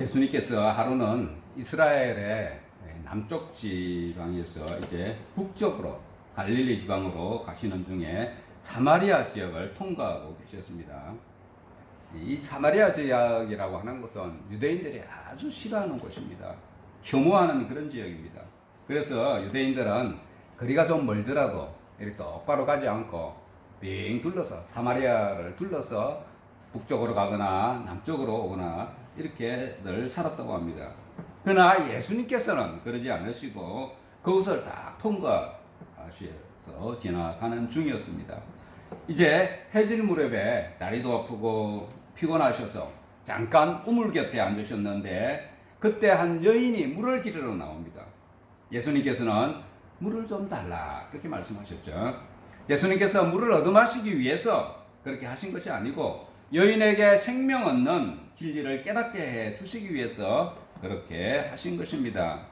예수님께서 하루는 이스라엘의 남쪽 지방에서 이제 북쪽으로 갈릴리 지방으로 가시는 중에 사마리아 지역을 통과하고 계셨습니다. 이 사마리아 지역이라고 하는 것은 유대인들이 아주 싫어하는 곳입니다. 혐오하는 그런 지역입니다. 그래서 유대인들은 거리가 좀 멀더라도 이렇게 똑바로 가지 않고 빙 둘러서 사마리아를 둘러서 북쪽으로 가거나 남쪽으로 오거나 이렇게 늘 살았다고 합니다. 그러나 예수님께서는 그러지 않으시고 그것을 다 통과하셔서 지나가는 중이었습니다. 이제 해질 무렵에 다리도 아프고 피곤하셔서 잠깐 우물 곁에 앉으셨는데 그때 한 여인이 물을 기르러 나옵니다. 예수님께서는 물을 좀 달라 그렇게 말씀하셨죠. 예수님께서 물을 얻어 마시기 위해서 그렇게 하신 것이 아니고 여인에게 생명 얻는 진리를 깨닫게 해 주시기 위해서 그렇게 하신 것입니다.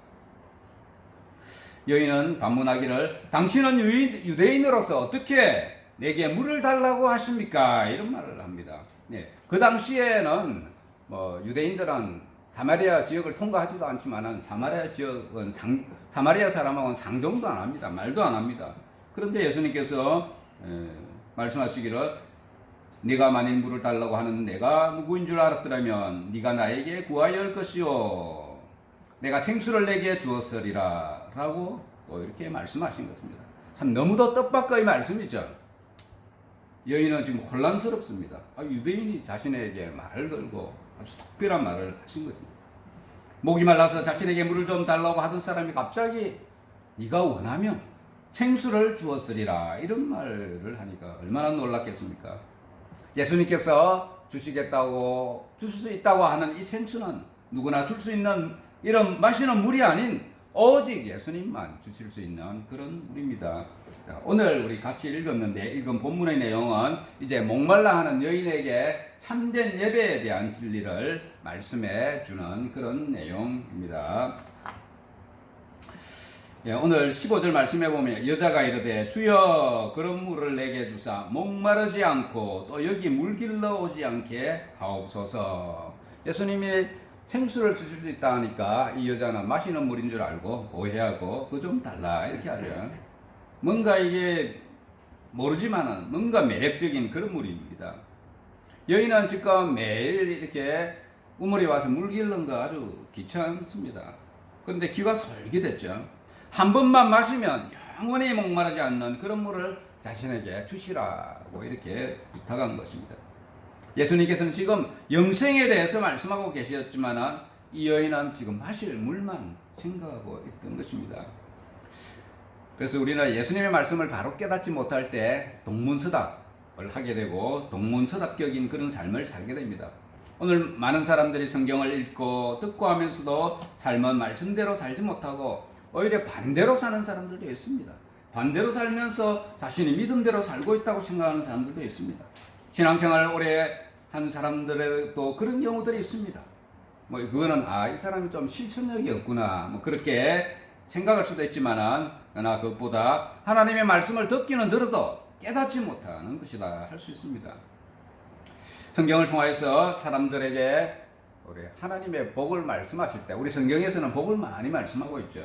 여인은 반문하기를 당신은 유대인으로서 어떻게 내게 물을 달라고 하십니까? 이런 말을 합니다. 네, 그 당시에는 뭐 유대인들은 사마리아 지역을 통과하지도 않지만은 사마리아 지역은 상, 사마리아 사람하고는 상종도 안 합니다. 말도 안 합니다. 그런데 예수님께서 에, 말씀하시기를 네가 만일 물을 달라고 하는 내가 누구인 줄 알았더라면 네가 나에게 구하여 할 것이요 내가 생수를 내게 주었으리라 라고 또 이렇게 말씀하신 것입니다. 참 너무도 뜻밖의 말씀이죠. 여인은 지금 혼란스럽습니다. 아, 유대인이 자신에게 말을 걸고 아주 특별한 말을 하신 것입니다. 목이 말라서 자신에게 물을 좀 달라고 하던 사람이 갑자기 네가 원하면 생수를 주었으리라 이런 말을 하니까 얼마나 놀랐겠습니까? 예수님께서 주시겠다고 주실 수 있다고 하는 이 생수는 누구나 줄 수 있는 이런 마시는 물이 아닌 오직 예수님만 주실 수 있는 그런 물입니다. 자, 오늘 우리 같이 읽었는데 읽은 본문의 내용은 이제 목말라 하는 여인에게 참된 예배에 대한 진리를 말씀해 주는 그런 내용입니다. 예, 오늘 15절 말씀해 보면 여자가 이르되 주여 그런 물을 내게 주사 목마르지 않고 또 여기 물 길러 오지 않게 하옵소서. 예수님이 생수를 주실 수 있다 하니까 이 여자는 마시는 물인 줄 알고 오해하고 그 좀 달라 이렇게 하죠. 뭔가 이게 모르지만은 뭔가 매력적인 그런 물입니다. 여인은 지금 매일 이렇게 우물에 와서 물 길는 거 아주 귀찮습니다. 그런데 귀가 솔깃했죠. 한 번만 마시면 영원히 목마르지 않는 그런 물을 자신에게 주시라고 이렇게 부탁한 것입니다. 예수님께서는 지금 영생에 대해서 말씀하고 계셨지만 이 여인은 지금 마실 물만 생각하고 있던 것입니다. 그래서 우리는 예수님의 말씀을 바로 깨닫지 못할 때 동문서답을 하게 되고 동문서답격인 그런 삶을 살게 됩니다. 오늘 많은 사람들이 성경을 읽고 듣고 하면서도 삶은 말씀대로 살지 못하고 오히려 반대로 사는 사람들도 있습니다. 반대로 살면서 자신이 믿음대로 살고 있다고 생각하는 사람들도 있습니다. 신앙생활을 오래 한 사람들에도 그런 경우들이 있습니다. 뭐 그거는 아 이 사람이 좀 실천력이 없구나 뭐 그렇게 생각할 수도 있지만은 그러나 그것보다 하나님의 말씀을 듣기는 들어도 깨닫지 못하는 것이다 할 수 있습니다. 성경을 통하여서 사람들에게 우리 하나님의 복을 말씀하실 때 우리 성경에서는 복을 많이 말씀하고 있죠.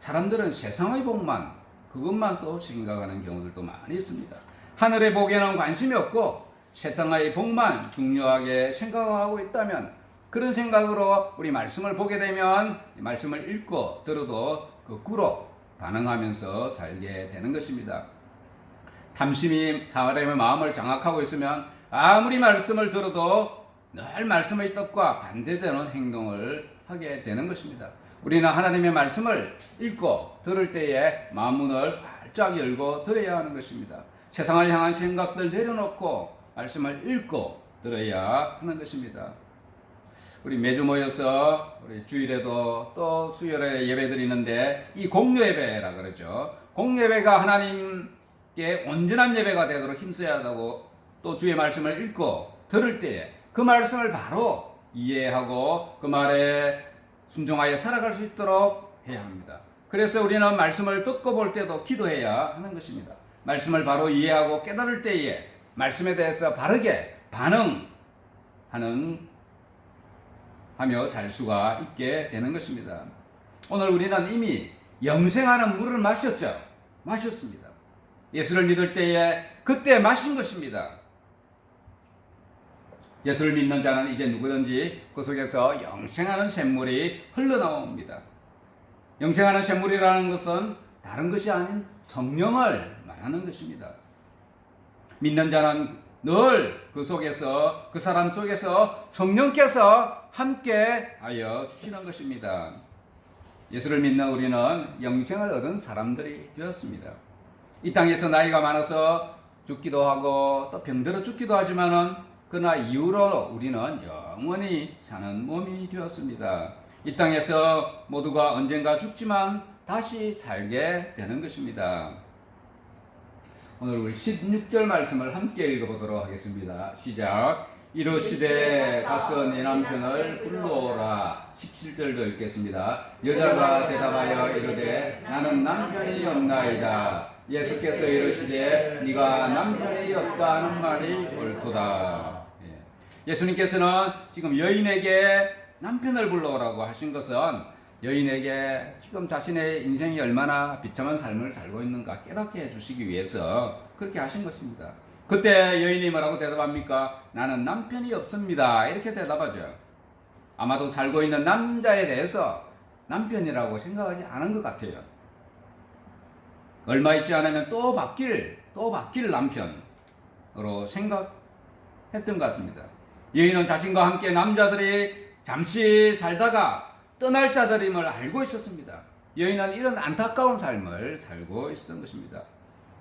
사람들은 세상의 복만 그것만 또 생각하는 경우들도 많이 있습니다. 하늘의 복에는 관심이 없고 세상의 복만 중요하게 생각하고 있다면 그런 생각으로 우리 말씀을 보게 되면 말씀을 읽고 들어도 거꾸로 반응하면서 살게 되는 것입니다. 탐심이 사람의 마음을 장악하고 있으면 아무리 말씀을 들어도 늘 말씀의 뜻과 반대되는 행동을 하게 되는 것입니다. 우리는 하나님의 말씀을 읽고 들을 때에 마음문을 활짝 열고 들어야 하는 것입니다. 세상을 향한 생각들 내려놓고 말씀을 읽고 들어야 하는 것입니다. 우리 매주 모여서 우리 주일에도 또 수요일에 예배 드리는데 이 공유 예배라 그러죠. 공유 예배가 하나님께 온전한 예배가 되도록 힘써야 한다고 또 주의 말씀을 읽고 들을 때에 그 말씀을 바로 이해하고 그 말에 순종하여 살아갈 수 있도록 해야 합니다. 그래서 우리는 말씀을 듣고 볼 때도 기도해야 하는 것입니다. 말씀을 바로 이해하고 깨달을 때에 말씀에 대해서 바르게 반응하는 하며 살 수가 있게 되는 것입니다. 오늘 우리는 이미 영생하는 물을 마셨죠. 마셨습니다. 예수를 믿을 때에 그때 마신 것입니다. 예수를 믿는 자는 이제 누구든지 그 속에서 영생하는 샘물이 흘러나옵니다. 영생하는 샘물이라는 것은 다른 것이 아닌 성령을 말하는 것입니다. 믿는 자는 늘 그 속에서 그 사람 속에서 성령께서 함께 하여 주시는 것입니다. 예수를 믿는 우리는 영생을 얻은 사람들이 되었습니다. 이 땅에서 나이가 많아서 죽기도 하고 또 병들어 죽기도 하지만은 그러나 이후로 우리는 영원히 사는 몸이 되었습니다. 이 땅에서 모두가 언젠가 죽지만 다시 살게 되는 것입니다. 오늘 우리 16절 말씀을 함께 읽어보도록 하겠습니다. 시작. 이르시되 가서 내 남편을 불러오라. 17절도 읽겠습니다. 여자가 대답하여 이르되 나는 남편이 없나이다. 예수께서 이르시되 네가 남편이 없다는 말이 옳도다. 예. 예수님께서는 지금 여인에게 남편을 불러오라고 하신 것은 여인에게 지금 자신의 인생이 얼마나 비참한 삶을 살고 있는가 깨닫게 해주시기 위해서 그렇게 하신 것입니다. 그때 여인이 뭐라고 대답합니까? 나는 남편이 없습니다. 이렇게 대답하죠. 아마도 살고 있는 남자에 대해서 남편이라고 생각하지 않은 것 같아요. 얼마 있지 않으면 또 바뀔, 또 바뀔 남편으로 생각했던 것 같습니다. 여인은 자신과 함께 남자들이 잠시 살다가 떠날 자들임을 알고 있었습니다. 여인은 이런 안타까운 삶을 살고 있었던 것입니다.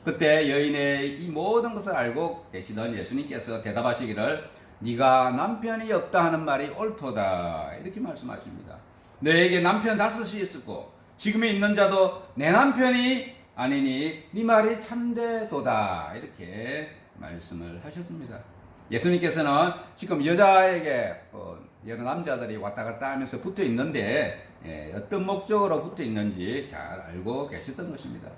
그때 여인의 이 모든 것을 알고 계시던 예수님께서 대답하시기를 네가 남편이 없다 하는 말이 옳도다 이렇게 말씀하십니다. 너에게 남편 다섯이 있었고 지금에 있는 자도 내 남편이 아니니 네 말이 참되도다 이렇게 말씀을 하셨습니다. 예수님께서는 지금 여자에게 어, 여러 남자들이 왔다 갔다 하면서 붙어 있는데 예, 어떤 목적으로 붙어 있는지 잘 알고 계셨던 것입니다.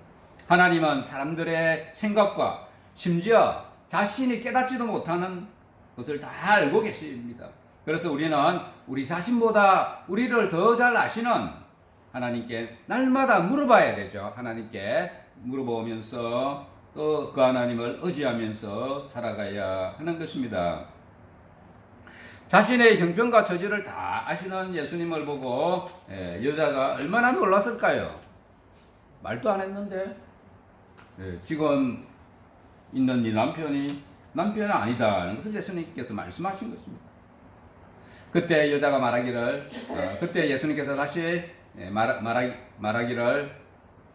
하나님은 사람들의 생각과 심지어 자신이 깨닫지도 못하는 것을 다 알고 계십니다. 그래서 우리는 우리 자신보다 우리를 더 잘 아시는 하나님께 날마다 물어봐야 되죠. 하나님께 물어보면서 또 그 하나님을 의지하면서 살아가야 하는 것입니다. 자신의 형편과 처지를 다 아시는 예수님을 보고 예, 여자가 얼마나 놀랐을까요? 말도 안 했는데 예, 지금 있는 이 남편이 남편은 아니다는 것을 예수님께서 말씀하신 것입니다. 그때 여자가 말하기를 어, 그때 예수님께서 다시 예, 말하기를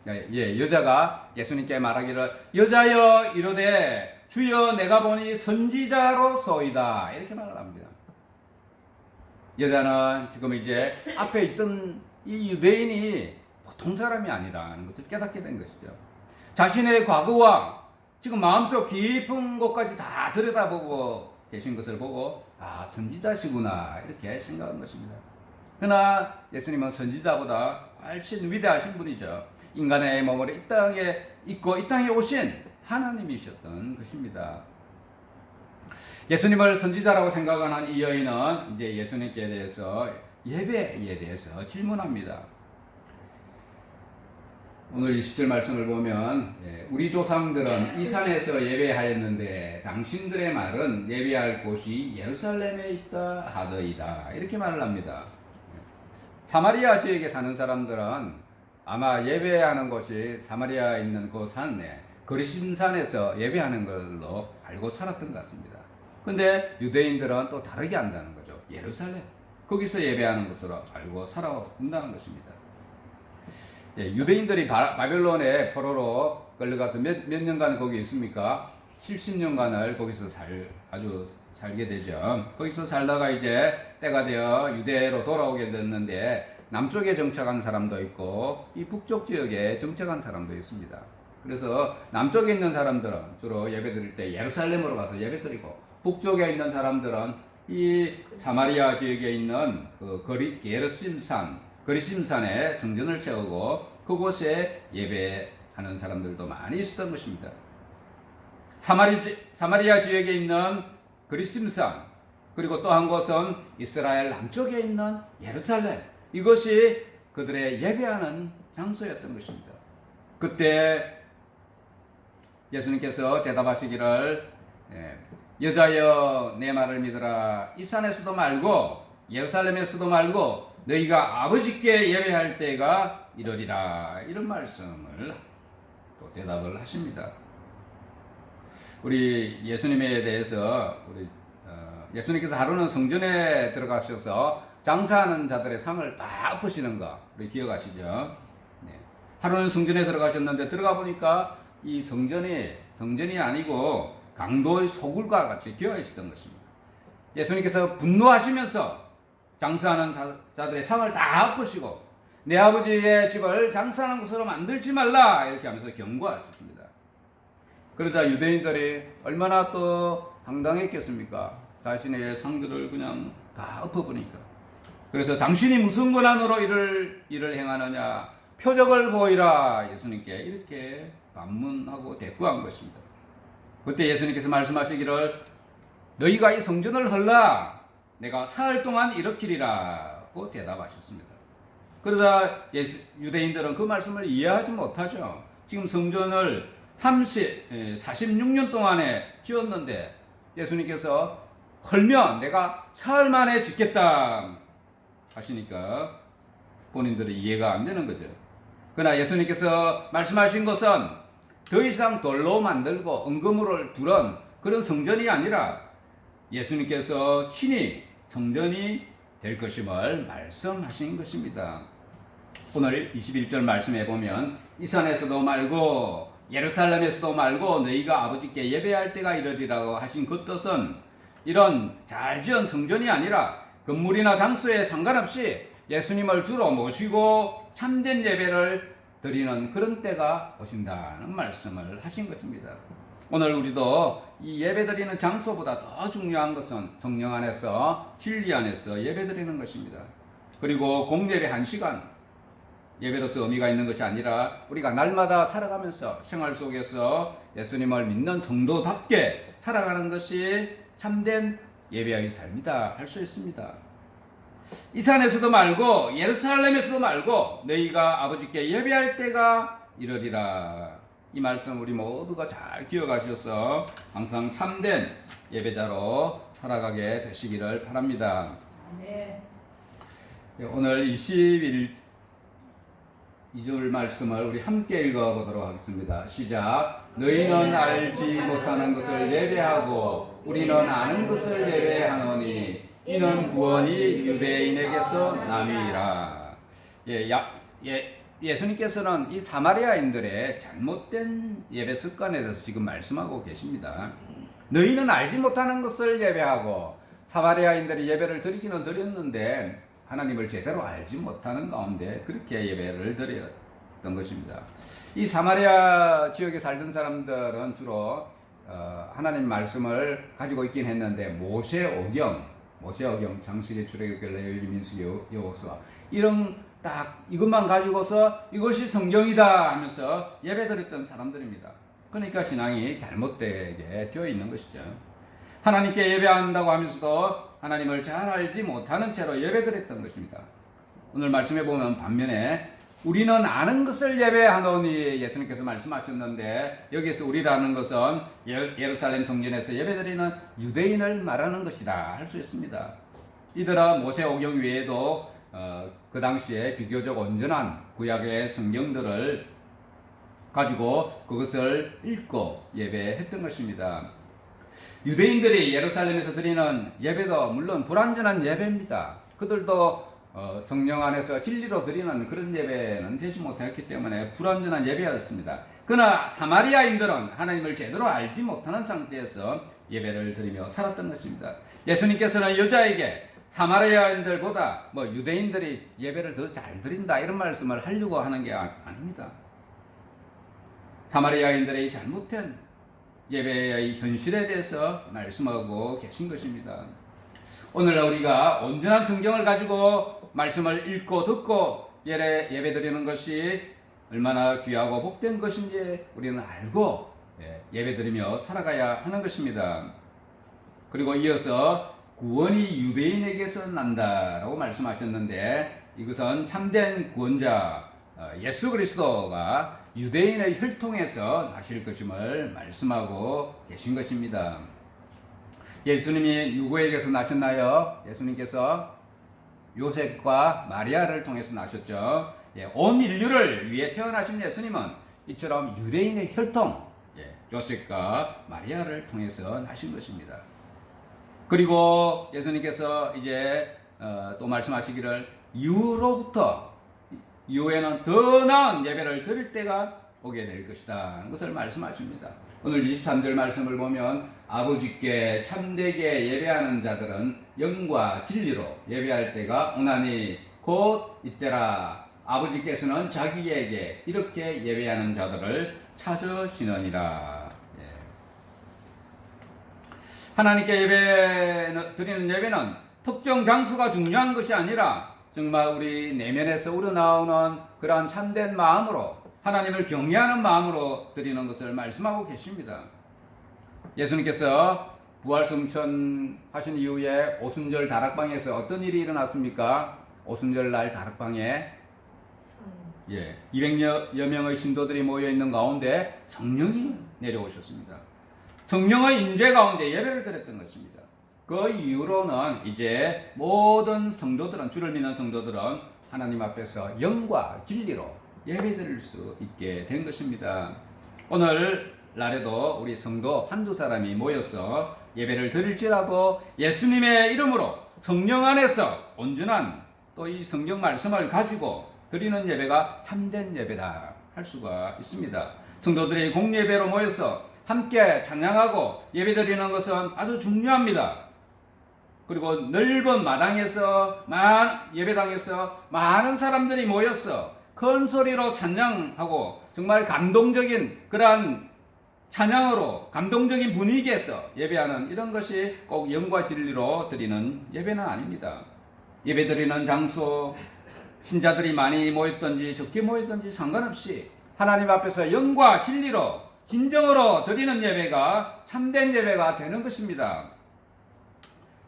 예, 예, 여자가 예수님께 말하기를 여자여 이르되 주여 내가 보니 선지자로소이다 이렇게 말을 합니다. 여자는 지금 이제 앞에 있던 이 유대인이 보통 사람이 아니라는 것을 깨닫게 된 것이죠. 자신의 과거와 지금 마음속 깊은 곳까지 다 들여다보고 계신 것을 보고 아 선지자시구나 이렇게 생각한 것입니다. 그러나 예수님은 선지자보다 훨씬 위대하신 분이죠. 인간의 몸을 이 땅에 있고 이 땅에 오신 하나님이셨던 것입니다. 예수님을 선지자라고 생각하는 이 여인은 이제 예수님께 대해서 예배에 대해서 질문합니다. 오늘 20절 말씀을 보면 예, 우리 조상들은 이 산에서 예배하였는데 당신들의 말은 예배할 곳이 예루살렘에 있다 하더이다 이렇게 말을 합니다. 사마리아 지역에 사는 사람들은 아마 예배하는 곳이 사마리아에 있는 그 산에 거리신산에서 예배하는 걸로 알고 살았던 것 같습니다. 근데 유대인들은 또 다르게 한다는 거죠. 예루살렘. 거기서 예배하는 것으로 알고 살아온다는 것입니다. 예, 유대인들이 바, 바벨론의 포로로 끌려가서 몇, 몇 년간 거기 있습니까? 70년간을 거기서 살, 아주 살게 되죠. 거기서 살다가 이제 때가 되어 유대로 돌아오게 됐는데 남쪽에 정착한 사람도 있고 이 북쪽 지역에 정착한 사람도 있습니다. 그래서 남쪽에 있는 사람들은 주로 예배 드릴 때 예루살렘으로 가서 예배 드리고 북쪽에 있는 사람들은 이 사마리아 지역에 있는 그 거리 게르심산 거리심산에 성전을 채우고 그곳에 예배하는 사람들도 많이 있었던 것입니다. 사마리, 사마리아 지역에 있는 그리심산 그리고 또 한 곳은 이스라엘 남쪽에 있는 예루살렘. 이것이 그들의 예배하는 장소였던 것입니다. 그때 예수님께서 대답하시기를 예, 여자여 내 말을 믿으라 이 산에서도 말고 예루살렘에서도 말고 너희가 아버지께 예배할 때가 이러리라 이런 말씀을 또 대답을 하십니다. 우리 예수님에 대해서 우리 어, 예수님께서 하루는 성전에 들어가셔서 장사하는 자들의 상을 다 엎으시는 거 우리 기억하시죠? 네. 하루는 성전에 들어가셨는데 들어가 보니까 이 성전이 성전이 아니고 강도의 소굴과 같이 되어 있었던 것입니다. 예수님께서 분노하시면서 장사하는 자, 자들의 상을 다 엎으시고 내 아버지의 집을 장사하는 곳으로 만들지 말라 이렇게 하면서 경고하셨습니다. 그러자 유대인들이 얼마나 또 황당했겠습니까? 자신의 상들을 그냥 다 엎어버리니까. 그래서 당신이 무슨 권한으로 이를, 일을 행하느냐? 표적을 보이라 예수님께 이렇게 반문하고 대꾸한 것입니다. 그때 예수님께서 말씀하시기를 너희가 이 성전을 헐라 내가 사흘 동안 일으키리라고 대답하셨습니다. 그러자 예수, 유대인들은 그 말씀을 이해하지 못하죠. 지금 성전을 30, 46년 동안에 지었는데 예수님께서 헐면 내가 사흘 만에 짓겠다 하시니까 본인들이 이해가 안 되는 거죠. 그러나 예수님께서 말씀하신 것은 더 이상 돌로 만들고 은거물을 두른 그런 성전이 아니라 예수님께서 친히 성전이 될 것임을 말씀하신 것입니다. 오늘 21절 말씀해 보면 이 산에서도 말고 예루살렘에서도 말고 너희가 아버지께 예배할 때가 이르리라고 하신 그 뜻은 이런 잘 지은 성전이 아니라 건물이나 장소에 상관없이 예수님을 주로 모시고 참된 예배를 드리는 그런 때가 오신다는 말씀을 하신 것입니다. 오늘 우리도 이 예배 드리는 장소보다 더 중요한 것은 성령 안에서 진리 안에서 예배 드리는 것입니다. 그리고 공예배 한 시간 예배로서 의미가 있는 것이 아니라 우리가 날마다 살아가면서 생활 속에서 예수님을 믿는 성도답게 살아가는 것이 참된 예배의 삶이다 할 수 있습니다. 이 산에서도 말고 예루살렘에서도 말고 너희가 아버지께 예배할 때가 이러리라. 이 말씀 우리 모두가 잘 기억하셔서 항상 참된 예배자로 살아가게 되시기를 바랍니다. 네. 예, 오늘 21 2절 말씀을 우리 함께 읽어보도록 하겠습니다. 시작. 너희는 알지 못하는 것을 예배하고 우리는 아는 것을 예배하노니 이는 구원이 유대인에게서 남이라. 예, 야, 예, 예수님께서는 이 사마리아인들의 잘못된 예배 습관에 대해서 지금 말씀하고 계십니다. 너희는 알지 못하는 것을 예배하고 사마리아인들이 예배를 드리기는 드렸는데 하나님을 제대로 알지 못하는 가운데 그렇게 예배를 드렸던 것입니다. 이 사마리아 지역에 살던 사람들은 주로 어, 하나님 말씀을 가지고 있긴 했는데 모세 오경, 모세 오경, 장식의 출애굽 레위기 민수기 여호수아 이런 딱 이것만 가지고서 이것이 성경이다 하면서 예배드렸던 사람들입니다. 그러니까 신앙이 잘못되게 되어 있는 것이죠. 하나님께 예배한다고 하면서도 하나님을 잘 알지 못하는 채로 예배드렸던 것입니다. 오늘 말씀해 보면 반면에 우리는 아는 것을 예배하노니 예수님께서 말씀하셨는데 여기서 우리라는 것은 예- 예루살렘 성전에서 예배드리는 유대인을 말하는 것이다 할 수 있습니다. 이들은 모세 오경 외에도 어, 그 당시에 비교적 온전한 구약의 성경들을 가지고 그것을 읽고 예배했던 것입니다. 유대인들이 예루살렘에서 드리는 예배도 물론 불완전한 예배입니다. 그들도 어, 성령 안에서 진리로 드리는 그런 예배는 되지 못했기 때문에 불완전한 예배였습니다. 그러나 사마리아인들은 하나님을 제대로 알지 못하는 상태에서 예배를 드리며 살았던 것입니다. 예수님께서는 여자에게 사마리아인들보다 뭐 유대인들이 예배를 더 잘 드린다 이런 말씀을 하려고 하는 게 아- 아닙니다. 사마리아인들의 잘못된 예배의 현실에 대해서 말씀하고 계신 것입니다. 오늘 우리가 온전한 성경을 가지고 말씀을 읽고 듣고 예배, 예배 드리는 것이 얼마나 귀하고 복된 것인지 우리는 알고 예, 예배 드리며 살아가야 하는 것입니다. 그리고 이어서 구원이 유대인에게서 난다라고 말씀하셨는데 이것은 참된 구원자 어, 예수 그리스도가 유대인의 혈통에서 나실 것임을 말씀하고 계신 것입니다. 예수님이 누구에게서 나셨나요? 예수님께서 요셉과 마리아를 통해서 나셨죠. 예, 온 인류를 위해 태어나신 예수님은 이처럼 유대인의 혈통, 예, 요셉과 마리아를 통해서 나신 것입니다. 그리고 예수님께서 이제 어, 또 말씀하시기를 이후로부터 이후에는 더 나은 예배를 드릴 때가 오게 될 것이다. 하는 것을 말씀하십니다. 오늘 23절 말씀을 보면 아버지께 참되게 예배하는 자들은 영과 진리로 예배할 때가 오나니 곧 이때라 아버지께서는 자기에게 이렇게 예배하는 자들을 찾으시느니라. 예. 하나님께 예배 드리는 예배는 특정 장소가 중요한 것이 아니라 정말 우리 내면에서 우러나오는 그러한 참된 마음으로 하나님을 경외하는 마음으로 드리는 것을 말씀하고 계십니다. 예수님께서 부활승천 하신 이후에 오순절 다락방에서 어떤 일이 일어났습니까? 오순절 날 다락방에 예, 200여 명의 신도들이 모여 있는 가운데 성령이 내려오셨습니다. 성령의 인재 가운데 예배를 드렸던 것입니다. 그 이후로는 이제 모든 성도들은 주를 믿는 성도들은 하나님 앞에서 영과 진리로 예배 드릴 수 있게 된 것입니다. 오늘 날에도 우리 성도 한두 사람이 모여서 예배를 드릴지라도 예수님의 이름으로 성령 안에서 온전한 또 이 성경 말씀을 가지고 드리는 예배가 참된 예배다 할 수가 있습니다. 성도들이 공예배로 모여서 함께 찬양하고 예배드리는 것은 아주 중요합니다. 그리고 넓은 마당에서 만 예배당에서 많은 사람들이 모여서 큰 소리로 찬양하고 정말 감동적인 그러한 찬양으로 감동적인 분위기에서 예배하는 이런 것이 꼭 영과 진리로 드리는 예배는 아닙니다. 예배 드리는 장소 신자들이 많이 모였든지 적게 모였든지 상관없이 하나님 앞에서 영과 진리로 진정으로 드리는 예배가 참된 예배가 되는 것입니다.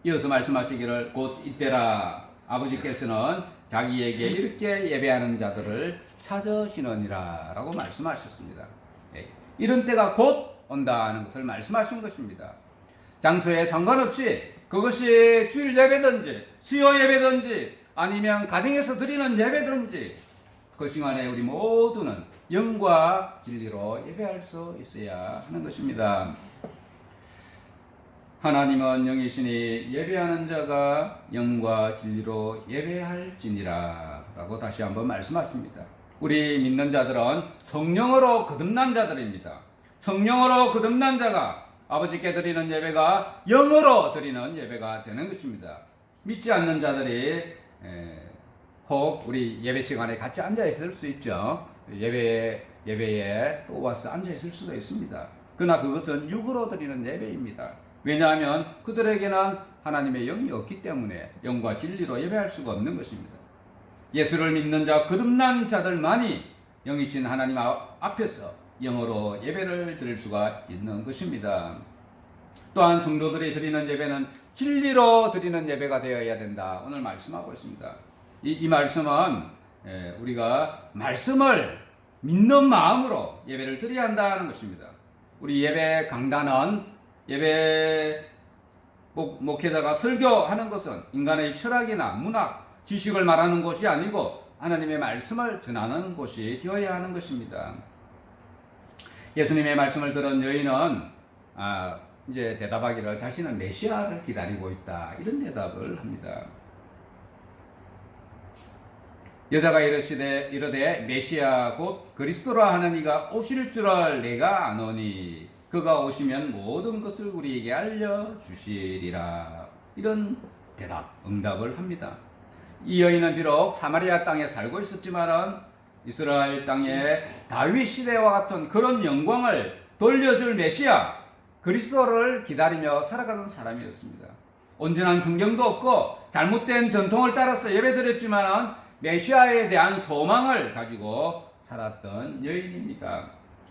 이어서 말씀하시기를 곧 이때라 아버지께서는 자기에게 이렇게 예배하는 자들을 찾으시느니라 라고 말씀하셨습니다. 예, 이런 때가 곧 온다는 것을 말씀하신 것입니다. 장소에 상관없이 그것이 주일 예배든지 수요 예배든지 아니면 가정에서 드리는 예배든지 그 시간에 우리 모두는 영과 진리로 예배할 수 있어야 하는 것입니다. 하나님은 영이시니 예배하는 자가 영과 진리로 예배할지니라 라고 다시 한번 말씀하십니다. 우리 믿는 자들은 성령으로 거듭난 자들입니다. 성령으로 거듭난 자가 아버지께 드리는 예배가 영으로 드리는 예배가 되는 것입니다. 믿지 않는 자들이 혹 우리 예배 시간에 같이 앉아 있을 수 있죠. 예배 예배에 또 와서 앉아 있을 수도 있습니다. 그러나 그것은 육으로 드리는 예배입니다. 왜냐하면 그들에게는 하나님의 영이 없기 때문에 영과 진리로 예배할 수가 없는 것입니다. 예수를 믿는 자, 거듭난 자들만이 영이신 하나님 앞에서 영어로 예배를 드릴 수가 있는 것입니다. 또한 성도들이 드리는 예배는 진리로 드리는 예배가 되어야 된다. 오늘 말씀하고 있습니다. 이, 이 말씀은 예, 우리가 말씀을 믿는 마음으로 예배를 드려야 한다는 것입니다. 우리 예배 강단은 예배 목, 목회자가 설교하는 것은 인간의 철학이나 문학, 지식을 말하는 것이 아니고 하나님의 말씀을 전하는 곳이 되어야 하는 것입니다. 예수님의 말씀을 들은 여인은 아, 이제 대답하기를 자신은 메시아를 기다리고 있다 이런 대답을 합니다. 여자가 이르시되 이르되 메시아 곧 그리스도라 하는 이가 오실 줄을 내가 아노니 그가 오시면 모든 것을 우리에게 알려 주시리라 이런 대답 응답을 합니다. 이 여인은 비록 사마리아 땅에 살고 있었지만은 이스라엘 땅에 다윗 시대와 같은 그런 영광을 돌려줄 메시아 그리스도를 기다리며 살아가는 사람이었습니다. 온전한 성경도 없고 잘못된 전통을 따라서 예배드렸지만은 메시아에 대한 소망을 가지고 살았던 여인입니다.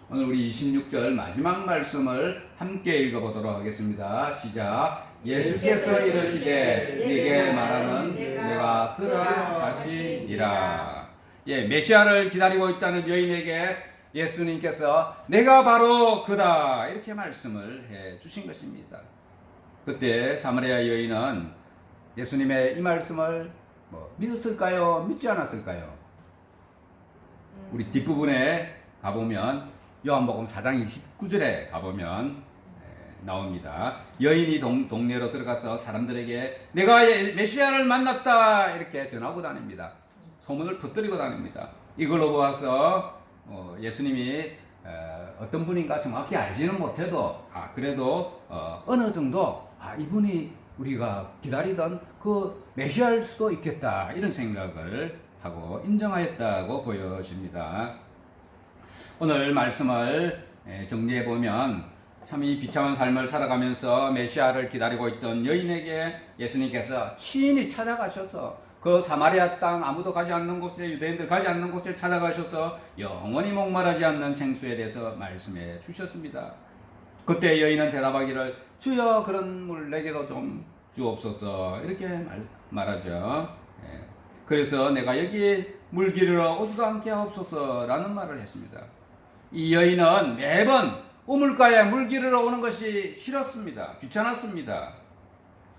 오늘 우리 26절 마지막 말씀을 함께 읽어보도록 하겠습니다. 시작. 예수께서 이르시되 네게 말하는 내가 그라 하시니라. 예, 메시아를 기다리고 있다는 여인에게 예수님께서 내가 바로 그다 이렇게 말씀을 해 주신 것입니다. 그때 사마리아 여인은 예수님의 이 말씀을 뭐 믿었을까요? 믿지 않았을까요? 우리 뒷부분에 가보면 요한복음 4장 29절에 가보면 에, 나옵니다. 여인이 동, 동네로 들어가서 사람들에게 내가 예- 메시아를 만났다 이렇게 전하고 다닙니다. 소문을 퍼뜨리고 다닙니다. 이걸로 보아서 어, 예수님이 에, 어떤 분인가 정확히 알지는 못해도 아, 그래도 어, 어느 정도 아, 이분이 우리가 기다리던 그 메시아일 수도 있겠다 이런 생각을 하고 인정하였다고 보여집니다. 오늘 말씀을 에, 정리해 보면 참 이 비참한 삶을 살아가면서 메시아를 기다리고 있던 여인에게 예수님께서 친히 찾아가셔서 그 사마리아 땅 아무도 가지 않는 곳에 유대인들 가지 않는 곳에 찾아가셔서 영원히 목말하지 않는 생수에 대해서 말씀해 주셨습니다. 그때 여인은 대답하기를 주여 그런 물 내게도 좀 주옵소서 이렇게 말, 말하죠. 예. 그래서 내가 여기 물 기르러 오지도 않게 하옵소서라는 말을 했습니다. 이 여인은 매번 우물가에 물 기르러 오는 것이 싫었습니다. 귀찮았습니다.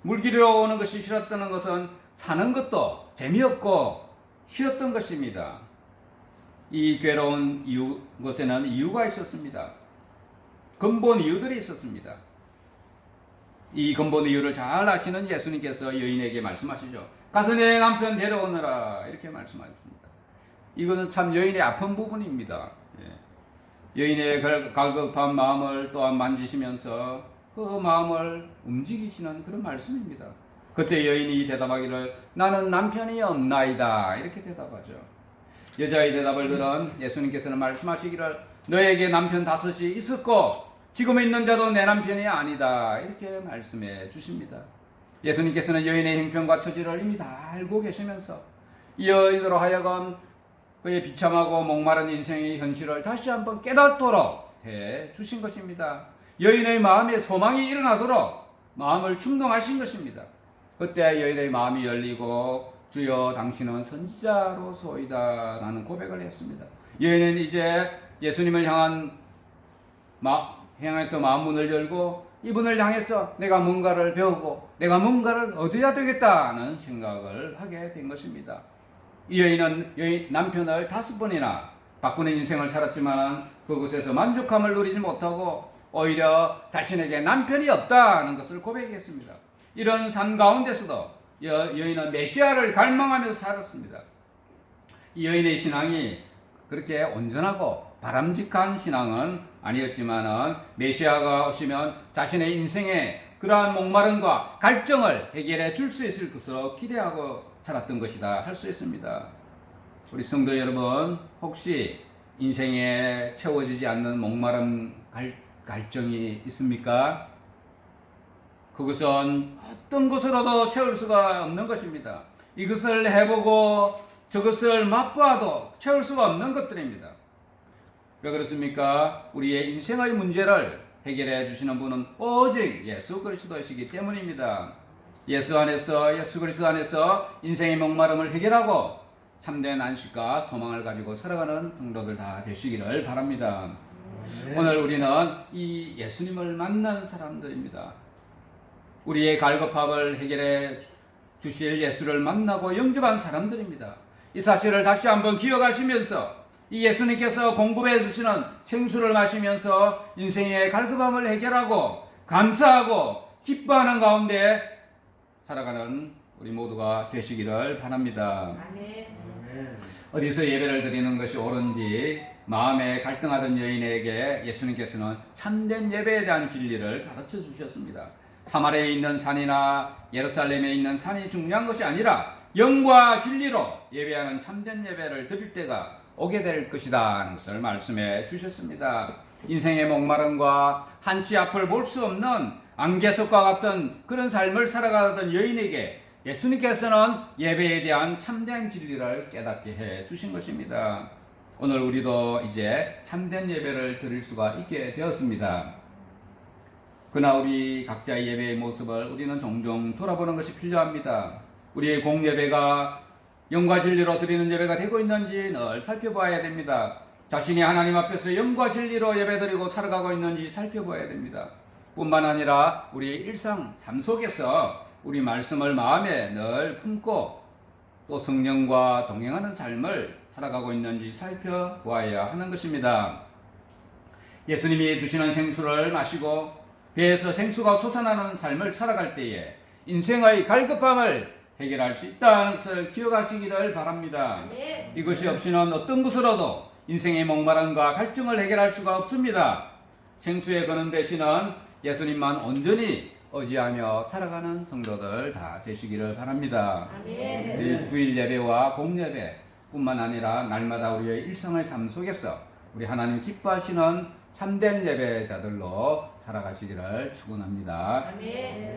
물 기르러 오는 것이 싫었다는 것은 사는 것도 재미없고 싫었던 것입니다. 이 괴로운 이유, 것에는 이유가 있었습니다. 근본 이유들이 있었습니다. 이 근본 이유를 잘 아시는 예수님께서 여인에게 말씀하시죠. 가서 내 남편 데려오너라 이렇게 말씀하셨습니다. 이것은 참 여인의 아픈 부분입니다. 예. 여인의 갈- 갈급한 마음을 또한 만지시면서 그 마음을 움직이시는 그런 말씀입니다. 그때 여인이 대답하기를 나는 남편이 없나이다 이렇게 대답하죠. 여자의 대답을 들은 예수님께서는 말씀하시기를 너에게 남편 다섯이 있었고 지금 있는 자도 내 남편이 아니다 이렇게 말씀해 주십니다. 예수님께서는 여인의 형편과 처지를 이미 다 알고 계시면서 이 여인으로 하여금 그의 비참하고 목마른 인생의 현실을 다시 한번 깨닫도록 해 주신 것입니다. 여인의 마음에 소망이 일어나도록 마음을 충동하신 것입니다. 그때 여인의 마음이 열리고 주여 당신은 선지자로소이다 라는 고백을 했습니다. 여인은 이제 예수님을 향한 마, 향해서 마음 문을 열고 이분을 향해서 내가 뭔가를 배우고 내가 뭔가를 얻어야 되겠다는 생각을 하게 된 것입니다. 이 여인은 여인 남편을 다섯 번이나 바꾸는 인생을 살았지만 그곳에서 만족함을 누리지 못하고 오히려 자신에게 남편이 없다는 것을 고백했습니다. 이런 삶 가운데서도 여, 여인은 메시아를 갈망하면서 살았습니다. 이 여인의 신앙이 그렇게 온전하고 바람직한 신앙은 아니었지만은 메시아가 오시면 자신의 인생에 그러한 목마름과 갈증을 해결해 줄 수 있을 것으로 기대하고 살았던 것이다 할 수 있습니다. 우리 성도 여러분 혹시 인생에 채워지지 않는 목마름 갈, 갈증이 있습니까? 그것은 어떤 것으로도 채울 수가 없는 것입니다. 이것을 해보고 저것을 맛보아도 채울 수가 없는 것들입니다. 왜 그렇습니까? 우리의 인생의 문제를 해결해 주시는 분은 오직 예수 그리스도이시기 때문입니다. 예수 안에서 예수 그리스도 안에서 인생의 목마름을 해결하고 참된 안식과 소망을 가지고 살아가는 성도들 다 되시기를 바랍니다. 오늘 우리는 이 예수님을 만난 사람들입니다. 우리의 갈급함을 해결해 주실 예수를 만나고 영접한 사람들입니다. 이 사실을 다시 한번 기억하시면서 이 예수님께서 공급해 주시는 생수를 마시면서 인생의 갈급함을 해결하고 감사하고 기뻐하는 가운데 살아가는 우리 모두가 되시기를 바랍니다. 어디서 예배를 드리는 것이 옳은지 마음에 갈등하던 여인에게 예수님께서는 참된 예배에 대한 진리를 가르쳐 주셨습니다. 사마리아에 있는 산이나 예루살렘에 있는 산이 중요한 것이 아니라 영과 진리로 예배하는 참된 예배를 드릴 때가 오게 될 것이다 하는 것을 말씀해 주셨습니다. 인생의 목마름과 한치 앞을 볼 수 없는 안개석과 같은 그런 삶을 살아가던 여인에게 예수님께서는 예배에 대한 참된 진리를 깨닫게 해 주신 것입니다. 오늘 우리도 이제 참된 예배를 드릴 수가 있게 되었습니다. 그러나 우리 각자의 예배의 모습을 우리는 종종 돌아보는 것이 필요합니다. 우리의 공예배가 영과 진리로 드리는 예배가 되고 있는지 늘 살펴봐야 됩니다. 자신이 하나님 앞에서 영과 진리로 예배드리고 살아가고 있는지 살펴봐야 됩니다. 뿐만 아니라 우리 일상 삶 속에서 우리 말씀을 마음에 늘 품고 또 성령과 동행하는 삶을 살아가고 있는지 살펴보아야 하는 것입니다. 예수님이 주시는 생수를 마시고 배에서 생수가 솟아나는 삶을 살아갈 때에 인생의 갈급함을 해결할 수 있다는 것을 기억하시기를 바랍니다. 이것이 없이는 어떤 것으로도 인생의 목마름과 갈증을 해결할 수가 없습니다. 생수에 거는 대신은 예수님만 온전히 의지하며 살아가는 성도들 다 되시기를 바랍니다. 아멘. 우리 주일 예배와 공예배 뿐만 아니라 날마다 우리의 일상의 삶 속에서 우리 하나님 기뻐하시는 참된 예배자들로 살아가시기를 축원합니다. 아멘.